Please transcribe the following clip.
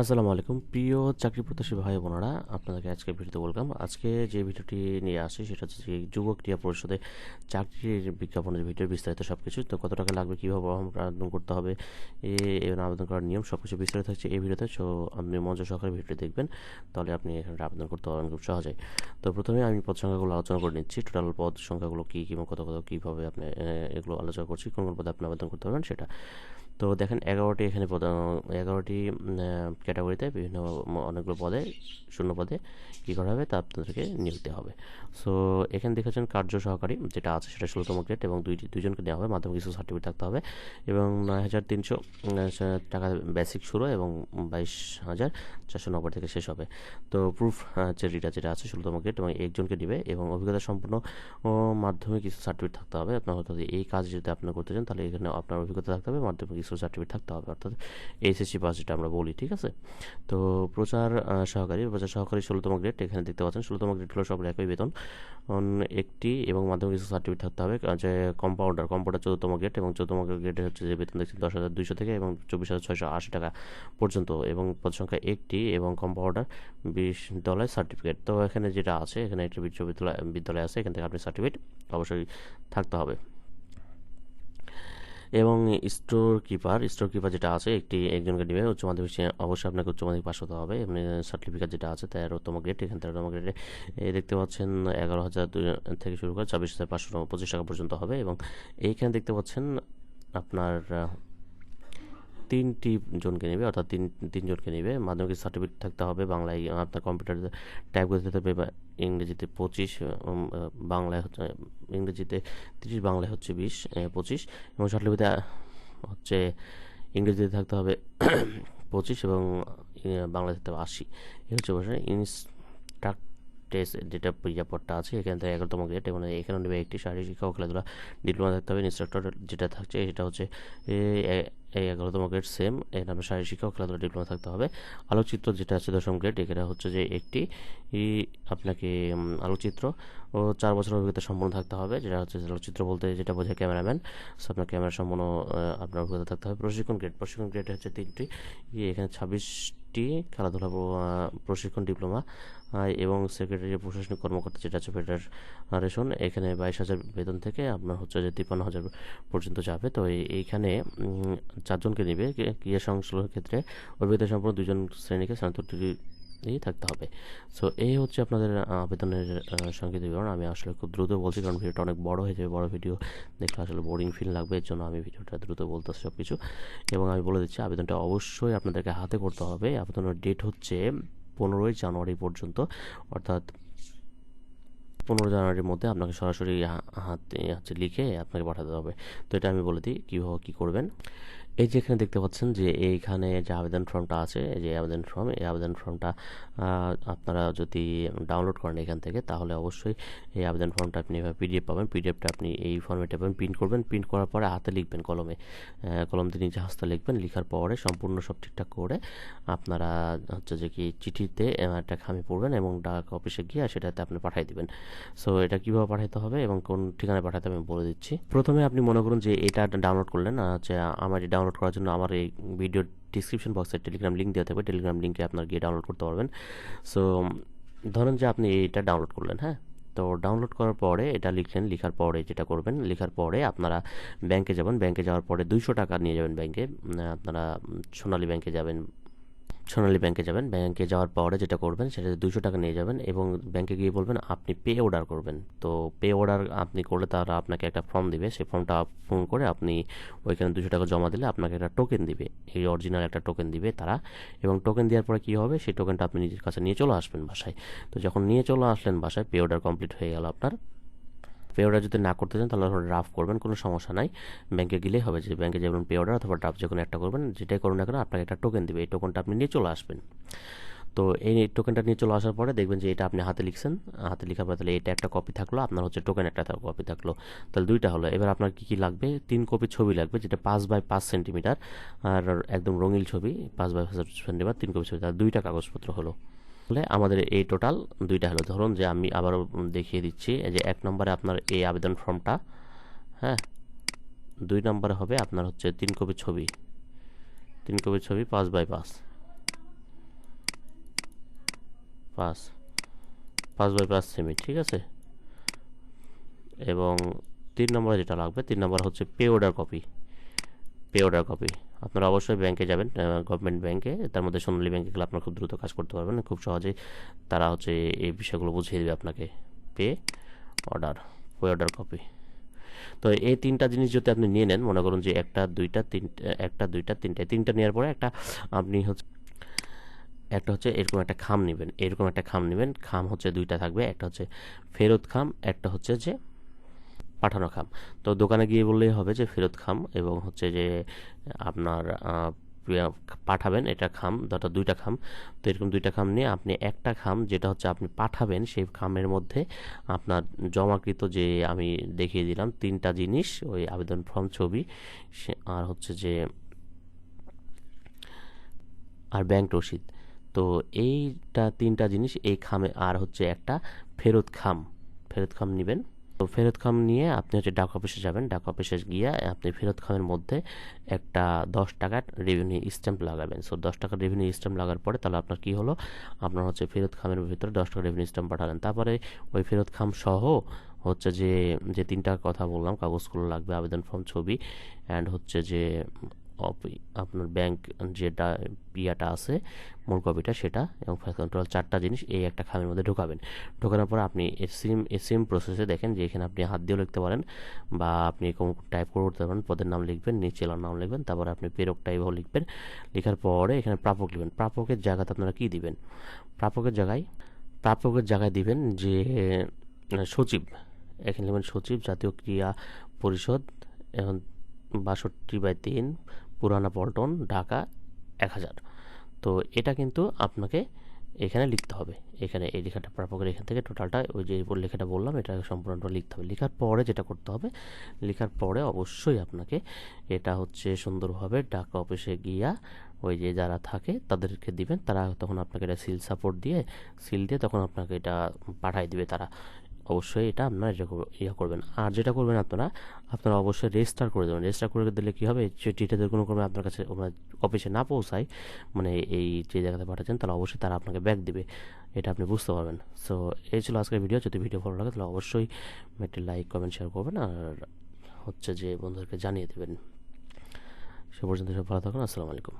আসসালামু আলাইকুম। প্রিয় চাকরি প্রত্যাশী ভাই বোনেরা, আপনাদেরকে আজকে ভিডিওতে ওয়েলকাম। আজকে যে ভিডিওটি নিয়ে আসি, সেটা হচ্ছে যে যুব ক্রিয়া পরিষদে চাকরির বিজ্ঞাপনের ভিডিও, বিস্তারিত সব কিছু তো কত টাকা লাগবে, কীভাবে আবেদন করতে হবে এবং আবেদন করার নিয়ম সব কিছু বিস্তারিত থাকছে এই ভিডিওতে, সো আপনি মঞ্চ সহকারে ভিডিওটি দেখবেন, তাহলে আপনি এখানে আবেদন করতে পারবেন খুব সহজেই। তো প্রথমে আমি পদ সংখ্যাগুলো আলোচনা করে নিচ্ছি। টোটাল পদ সংখ্যাগুলো কী কী কত কত, কীভাবে আপনি এগুলো আলোচনা করছি, কোন কোন পদে আপনি আবেদন করতে পারবেন সেটা। তো দেখেন এগারোটি এখানে এগারোটি ক্যাটাগরিতে বিভিন্ন অনেকগুলো পদে, শূন্য পদে কী করা হবে? তা আপনাদেরকে নিয়োগ দেওয়া হবে। সো এখানে দেখেছেন কার্য সহকারী যেটা আছে সেটা ষোলোতম গ্রেড এবং দুইটি দুজনকে দেওয়া হবে। মাধ্যমিক কিছু সার্টিফিকেট থাকতে হবে এবং নয় হাজার তিনশো টাকা বেসিক শুরু এবং বাইশ হাজার চারশো নব্বই থেকে শেষ হবে। তো প্রুফ চেরিটা যেটা আছে ষোলোতম গ্রেড এবং একজনকে দিবে এবং অভিজ্ঞতা সম্পূর্ণ মাধ্যমিক কিছু সার্টিফিকেট থাকতে হবে। আপনার হয়তো এই কাজ যদি আপনার করতে চান, তাহলে এখানে আপনার অভিজ্ঞতা থাকতে হবে, মাধ্যমিক স্কুল সার্টিফিকেট থাকতে হবে, অর্থাৎ এইচএসসি পাস যেটা আমরা বলি, ঠিক আছে? তো প্রচার সহকারী প্রচার সহকারী ষোলোতম গ্রেড এখানে দেখতে পাচ্ছেন, ষোলোতম গ্রেড হলো সব একই বেতন। একটি এবং মাধ্যমিক সার্টিফিকেট থাকতে হবে যে কম্পাউন্ডার কম্পাউন্ডার চতুর্থম গ্রেড এবং চতুর্থম গ্রেডে হচ্ছে যে বেতন দেখছি দশ হাজার দুইশো থেকে এবং চব্বিশ হাজার ছয়শো আশি টাকা পর্যন্ত এবং পদ সংখ্যা একটি এবং কম্পাউন্ডার বিশ ডলার সার্টিফিকেট তো এখানে যেটা আছে, এখানে একটি বিশ্ববিদ্যালয়, বিদ্যালয় আছে, এখান থেকে আপনি সার্টিফিকেট অবশ্যই থাকতে হবে। এবং স্টোর কিপার স্টোর কিপার যেটা আছে, একটি একজনকে নেবে, উচ্চ মাধ্যমিক অবশ্যই আপনাকে উচ্চ মাধ্যমিক পাশ হতে হবে। এমনি সার্টিফিকেট যেটা আছে, তেরোতম গ্রেড এখানে তেরোতম গ্রেডে দেখতে পাচ্ছেন এগারো হাজার থেকে শুরু করে ছাব্বিশ হাজার পাঁচশো পঁচিশ টাকা পর্যন্ত হবে এবং এইখানে দেখতে পাচ্ছেন আপনার তিনটি জনকে নেবে, অর্থাৎ তিন, তিনজনকে নেবে। মাধ্যমিক সার্টিফিকেট থাকতে হবে বাংলায় আপনার কম্পিউটার টাইপ করতে হবে ইংরেজিতে পঁচিশ বাংলায় হচ্ছে, ইংরেজিতে তিরিশ, বাংলায় হচ্ছে বিশ পঁচিশ। এবং সার্টিফিকেট হচ্ছে ইংরেজিতে থাকতে হবে পঁচিশ এবং বাংলায় থাকতে হবে আশি। এই হচ্ছে টেস্ট যেটা বিজ্ঞাপনটা আছে, এখান থেকে এগারোতম গ্রেড এবং এখানে নেবে একটি শারীরিক শিক্ষা ও খেলাধুলা ডিপ্লোমা থাকতে হবে। ইনস্ট্রাক্টর যেটা থাকছে, সেটা হচ্ছে এই এগারোতম গ্রেড সেম এর নামে শারীরিক শিক্ষা ও খেলাধুলা ডিপ্লোমা থাকতে হবে। আলোকচিত্র যেটা আছে দশম গ্রেড এখানে হচ্ছে যে একটি আপনাকে আলোকচিত্র। ও চার বছর অভিজ্ঞতা সম্পন্ন থাকতে হবে, যেটা হচ্ছে চলচ্চিত্র বলতে যেটা বোঝায় ক্যামেরাম্যান। সো আপনার ক্যামেরা সম্পন্ন আপনার অভিজ্ঞতা থাকতে হবে। প্রশিক্ষণ গ্রেড প্রশিক্ষণ গ্রেড হচ্ছে তিনটি। এখানে ছাব্বিশটি খেলাধুলা প্রশিক্ষণ ডিপ্লোমা এবং সেক্রেটারি প্রশাসনিক কর্মকর্তা যেটা আছে ফেডারেশন এখানে বাইশ হাজার বেতন থেকে আপনার হচ্ছে যে তিপ্পান্ন হাজার পর্যন্ত যাবে। তো এইখানে চারজনকে নেবে। ক্রিয়া সংশ্লেষের ক্ষেত্রে অভিজ্ঞতা সম্পন্ন দুজন শ্রেণীকে স্নাতক ডিগ্রি থাকতে হবে। সো এই হচ্ছে আপনাদের আবেদনের সংক্ষিপ্ত বিবরণ। আমি আসলে খুব দ্রুত বলছি, কারণ ভিডিওটা অনেক বড় হয়ে যাবে, বড় ভিডিও দেখলে আসলে বোরিং ফিল লাগবে, এর জন্য আমি ভিডিওটা দ্রুত বলতেছি সব কিছু এবং আমি বলে দিচ্ছি, আবেদনটা অবশ্যই আপনাদেরকে হাতে করতে হবে। আবেদনের ডেট হচ্ছে পনেরোই জানুয়ারি পর্যন্ত। অর্থাৎ পনেরো জানুয়ারির মধ্যে আপনাকে সরাসরি হাতে, হচ্ছে লিখে আপনাকে পাঠাতে হবে। তো এটা আমি বলে দিই কীভাবে কী করবেন। এই যে এখানে দেখতে পাচ্ছেন যে এইখানে যে আবেদন ফর্মটা আছে যে আবেদন ফর্ম, এই আবেদন ফর্মটা আপনারা যদি ডাউনলোড করেন এখান থেকে, তাহলে অবশ্যই এই আবেদন ফর্মটা আপনি এভাবে পিডিএফ পাবেন। পিডিএফটা আপনি এই ফর্মেটে পাবেন প্রিন্ট করবেন প্রিন্ট করার পরে হাতে লিখবেন কলমে। কলম দিয়ে নিজে হাসতে লিখবেন, লেখার পরে সম্পূর্ণ সব ঠিকঠাক করে আপনারা হচ্ছে যে কি চিঠিতে একটা খামি পড়বেন এবং ডাক অফিসে গিয়ে সেটাতে আপনি পাঠিয়ে দিবেন। সো এটা কীভাবে পাঠাতে হবে এবং কোন ঠিকানায় পাঠাতে আমি বলে দিচ্ছি। প্রথমে আপনি মনে করুন যে এটা ডাউনলোড করলেন হচ্ছে আমার ডাউনলোড করার জন্য আমার এই ভিডিও ডিসক্রিপশন বক্সে টেলিগ্রাম লিঙ্ক দেওয়া থাকবে। টেলিগ্রাম লিঙ্কে আপনার গিয়ে ডাউনলোড করতে পারবেন। সো ধরেন যে আপনি এটা ডাউনলোড করলেন হ্যাঁ? তো ডাউনলোড করার পরে এটা লিখলেন, লেখার পরে যেটা করবেন, লেখার পরে আপনারা ব্যাংকে যাবেন। ব্যাংকে যাওয়ার পরে দুইশো টাকা নিয়ে যাবেন ব্যাংকে আপনারা সোনালী ব্যাংকে যাবেন। সোনালী ব্যাংকে যাবেন। ব্যাংকে যাওয়ার পরে যেটা করবেন, সেটা দুশো টাকা নিয়ে যাবেন এবং ব্যাংকে গিয়ে বলবেন, আপনি পে অর্ডার করবেন। তো পে অর্ডার আপনি করলে তারা আপনাকে একটা ফর্ম দিবে। সেই ফর্মটা ফোন করে আপনি ওইখানে দুশো টাকা জমা দিলে আপনাকে একটা টোকেন দিবে। এই অরিজিনাল একটা টোকেন দিবে তারা এবং টোকেন দেওয়ার পরে কী হবে? সেই টোকেনটা আপনি নিজের কাছে নিয়ে চলে আসবেন বাসায়। তো যখন নিয়ে চলে আসলেন বাসায় পে অর্ডার কমপ্লিট হয়ে গেল আপনার। পে অর্ডার যদি না করতে চান, তাহলে ড্রাফট করবেন, কোনো সমস্যা নাই। ব্যাংকে গেলেই হবে যে ব্যাংকে যাবেন পে অর্ডার অথবা ড্রাফট যে কোনো একটা করবেন, যেটাই করুন না কেন, আপনাকে একটা টোকেন দেবে। এই টোকেনটা আপনি নিয়ে চলে আসবেন। তো এই টোকেনটা নিয়ে চলে আসার পরে দেখবেন যে, এটা আপনি হাতে লিখছেন। হাতে লেখার পরে তাহলে এটা একটা কপি থাকল, আপনার হচ্ছে টোকেন একটা কপি থাকল। তাহলে দুইটা হলো। এবার আপনার কী কী লাগবে? তিন কপি ছবি লাগবে, যেটা পাঁচ বাই পাঁচ সেন্টিমিটার আর একদম রঙিন ছবি, পাঁচ বাই পাঁচ সেন্টিমিটার তিন কপি ছবি, তার দুইটা কাগজপত্র হলো। তাহলে আমাদের এই টোটাল দুইটা হলো। ধরুন যে আমি আবারও দেখিয়ে দিচ্ছি যে এক নম্বরে আপনার এই আবেদন ফর্মটা হ্যাঁ দুই নম্বরে হবে আপনার হচ্ছে তিন কপি ছবি, তিন কপি ছবি পাঁচ বাই পাঁচ পাঁচ পাঁচ বাই পাঁচ সেমি, ঠিক আছে? এবং তিন নম্বরে যেটা লাগবে, তিন নম্বর হচ্ছে pay order copy pay order copy আপনারা অবশ্যই ব্যাংকে যাবেন গভর্নমেন্ট ব্যাংকে তার মধ্যে সোনালী ব্যাংকে গেলে আপনারা খুব দ্রুত কাজ করতে পারবেন। খুব সহজেই তারা হচ্ছে এই বিষয়গুলো বুঝিয়ে দেবে আপনাকে। Pay order pay order copy তো এই তিনটা জিনিস যদি আপনি নিয়ে নেন, মনে করুন যে একটা, দুইটা তিনটা একটা, দুইটা, তিনটা তিনটা নেওয়ার পরে একটা আপনি হচ্ছে, একটা হচ্ছে এরকম একটা খাম নেবেন। এরকম একটা খাম নেবেন। খাম হচ্ছে দুইটা থাকবে। একটা হচ্ছে ফেরত খাম, একটা হচ্ছে যে পাঠানো খাম। তো দোকানে গিয়ে বললেই হবে যে ফেরত খাম এবং হচ্ছে যে, আপনার পাঠাবেন এটা খাম ধরো দুইটা খাম। তো এরকম দুইটা খাম নিয়ে আপনি একটা খাম যেটা হচ্ছে আপনি পাঠাবেন সেই খামের মধ্যে আপনার জমাকৃত যে আমি দেখিয়ে দিলাম তিনটা জিনিস, ওই আবেদন ফর্ম ছবি আর হচ্ছে যে, আর ব্যাংক রসিদ। তো এইটা তিনটা জিনিস, এই খামে আর হচ্ছে একটা ফেরত খাম। ফেরত খাম নেবেন। তো ফেরত খাম নিয়ে আপনি হচ্ছে ডাক অফিসে যাবেন। ডাক অফিসে গিয়ে আপনি ফেরত খামের মধ্যে একটা দশ টাকার রেভিনিউ স্ট্যাম্প লাগাবেন। সো দশ টাকার রেভিনিউ স্ট্যাম্প লাগার পরে তাহলে আপনার কী হলো? আপনার হচ্ছে ফেরত খামের ভিতরে দশ টাকার রেভিনিউ স্ট্যাম্প পাঠালেন। তারপরে ওই ফেরত খাম সহ হচ্ছে যে যে তিনটা কথা বললাম, কাগজগুলো লাগবে, আবেদন ফর্ম ছবি অ্যান্ড হচ্ছে যে আপনার ব্যাংক যেটা ইয়াটা আছে, মূল কপিটা সেটা এবং ফাইল কন্ট্রোল চারটা জিনিস এই একটা খামের মধ্যে ঢোকাবেন। ঢোকানোর পর আপনি সেম সেম প্রসেসে দেখেন যে এখানে আপনি হাত দিয়েও লিখতে পারেন বা আপনি টাইপ করে উঠতে পারেন, পদের নাম লিখবেন, নিচে নাম লিখবেন, তারপরে আপনি প্রেরক টাইপও লিখবেন, লেখার পরে এখানে প্রাপক লিখবেন। প্রাপকের জায়গাতে আপনারা কী দিবেন? প্রাপকের জায়গায় প্রাপকের জায়গায় দিবেন যে সচিব। এখানে লিখবেন সচিব, জাতীয় ক্রিয়া পরিষদ, এখন বাষট্টি বাই তিন, পুরানা পল্টন, ঢাকা এক হাজার। তো এটা কিন্তু আপনাকে এখানে লিখতে হবে। এখানে এই লেখাটা প্রাপকের এখান থেকে টোটালটা ওই যে লেখাটা বললাম, এটা সম্পূর্ণটা লিখতে হবে। লেখার পরে যেটা করতে হবে, লেখার পরে অবশ্যই আপনাকে এটা হচ্ছে সুন্দরভাবে ডাকা অফিসে গিয়া ওই যে যারা থাকে তাদেরকে দিবেন। তারা তখন আপনাকে এটা সিল সাপোর্ট দিয়ে সিল দিয়ে তখন আপনাকে এটা পাঠাই দিবে তারা। অবশ্যই এটা আপনারা ইয়ে করবেন। আর যেটা করবেন আপনারা আপনারা অবশ্যই রেজিস্টার করে দেবেন। রেজিস্টার করে দিলে কী হবে? যে চিঠিটা কোনো ক্রমে আপনার কাছে অফিসে না পৌঁছায় মানে এই যে জায়গাতে পাঠাচ্ছেন, তাহলে অবশ্যই তারা আপনাকে ব্যাক দেবে। এটা আপনি বুঝতে পারবেন। সো এই ছিল আজকের ভিডিও যদি ভিডিও ভালো লাগে, তাহলে অবশ্যই একটি লাইক কমেন্ট শেয়ার করবেন। আর হচ্ছে যে বন্ধুদেরকে জানিয়ে দেবেন। সে পর্যন্ত সব ভালো থাকুন। আসসালামু আলাইকুম।